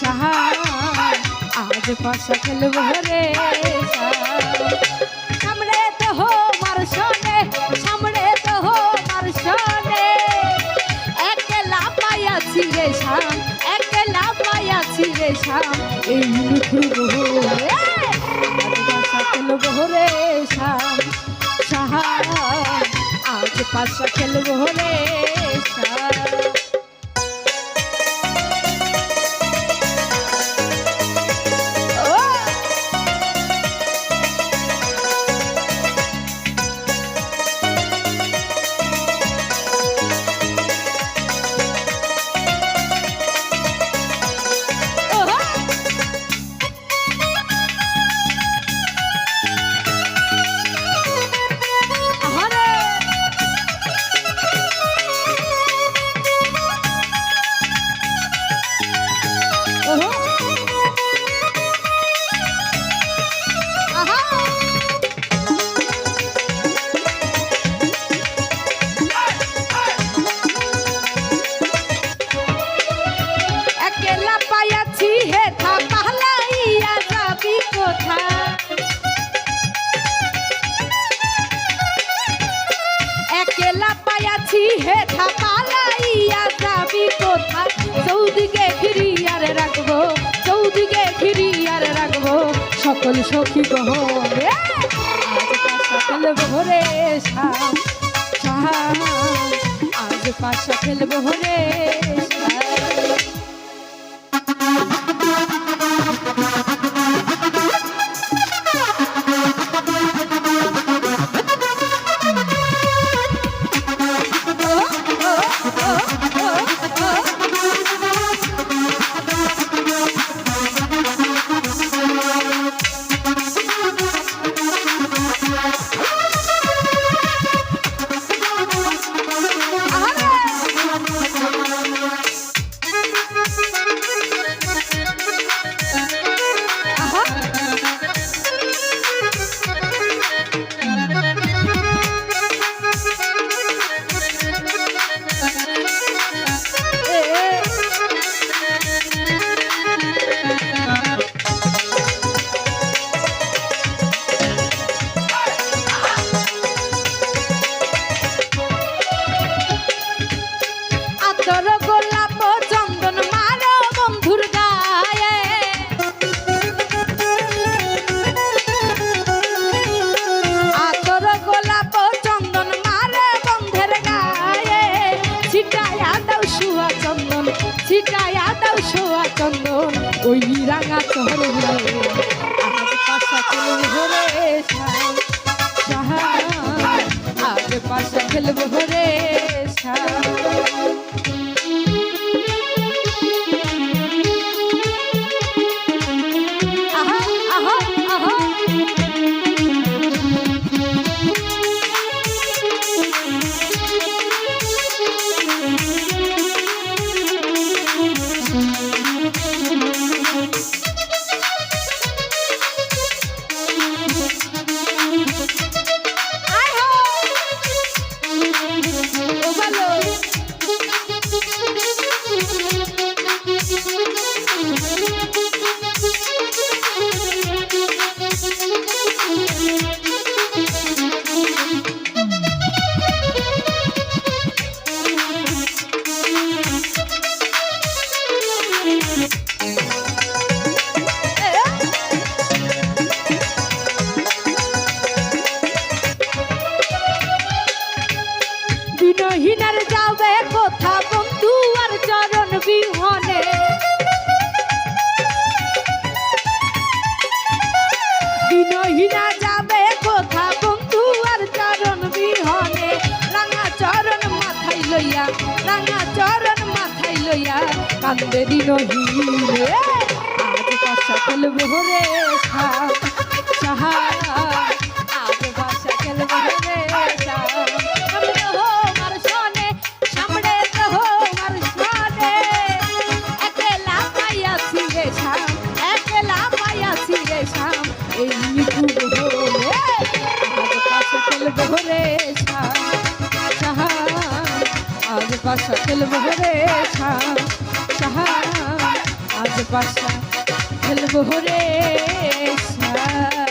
সাহা, আজ পাশা খেলব রে সামনে তো মার সনে সামনে তো মার সনে। একলা পাইয়াছি রে শাম একলা পাইয়াছি রে শাম এই বহরে আজ বাসা রে সাহা, আজ পাশা খেলব রাখব, চৌদিকে ফিরিয়ার রাখব। সকল সখী গহরে আজ পাশা ফেলব রে শাম শাম আজ পাশা ফেলব রে ওই রাঙা চহর আজ পাশা খেলব রে শাম শাহান আজ পাশা খেলব রে শাম বিনহীনার যাবে কোথা বন্ধু আর চরণ বিহনে। বিনহীনা যাবে কোথা বন্ধু আর চরণ বিহনে। রাঙা চরণ মাথায় লইয়া, রাঙা চরণ মাথায় লইয়া কান্দে দিনহীনে। আজ পাশা খেলব রে সাহা। বাসা খেলব রে সাহা আজ বাসা খেলব রে সাহা